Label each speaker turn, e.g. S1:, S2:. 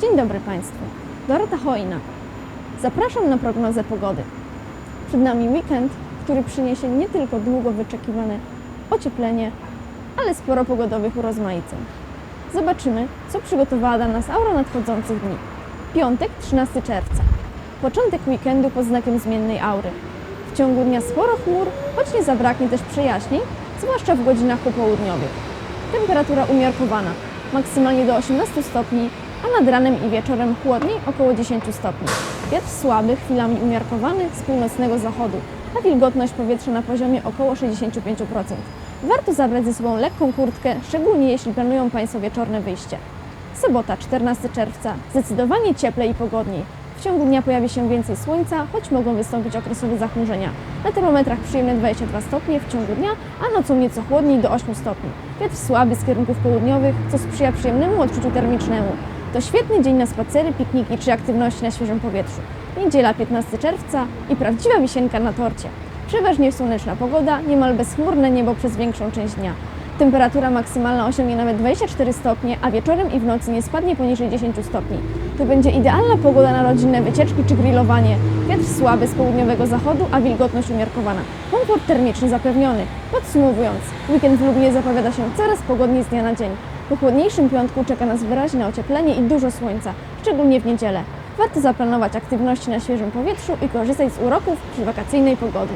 S1: Dzień dobry Państwu. Dorota Hojna. Zapraszam na prognozę pogody. Przed nami weekend, który przyniesie nie tylko długo wyczekiwane ocieplenie, ale sporo pogodowych urozmaiceń. Zobaczymy, co przygotowała dla nas aura nadchodzących dni. Piątek, 13 czerwca. Początek weekendu pod znakiem zmiennej aury. W ciągu dnia sporo chmur, choć nie zabraknie też przejaśnień, zwłaszcza w godzinach popołudniowych. Temperatura umiarkowana, maksymalnie do 18 stopni, a nad ranem i wieczorem chłodniej około 10 stopni. Wiatr słaby, chwilami umiarkowany z północnego zachodu, a wilgotność powietrza na poziomie około 65%. Warto zabrać ze sobą lekką kurtkę, szczególnie jeśli planują Państwo wieczorne wyjście. Sobota, 14 czerwca. Zdecydowanie cieplej i pogodniej. W ciągu dnia pojawi się więcej słońca, choć mogą wystąpić okresowe zachmurzenia. Na termometrach przyjemne 22 stopnie w ciągu dnia, a nocą nieco chłodniej do 8 stopni. Wiatr słaby z kierunków południowych, co sprzyja przyjemnemu odczuciu termicznemu. To świetny dzień na spacery, pikniki czy aktywności na świeżym powietrzu. Niedziela 15 czerwca i prawdziwa wisienka na torcie. Przeważnie słoneczna pogoda, niemal bezchmurne niebo przez większą część dnia. Temperatura maksymalna osiągnie nawet 24 stopnie, a wieczorem i w nocy nie spadnie poniżej 10 stopni. To będzie idealna pogoda na rodzinne wycieczki czy grillowanie. Wiatr słaby z południowego zachodu, a wilgotność umiarkowana. Komfort termiczny zapewniony. Podsumowując, weekend w Lublinie zapowiada się coraz pogodniej z dnia na dzień. Po chłodniejszym piątku czeka nas wyraźne ocieplenie i dużo słońca, szczególnie w niedzielę. Warto zaplanować aktywności na świeżym powietrzu i korzystać z uroków przy wakacyjnej pogody.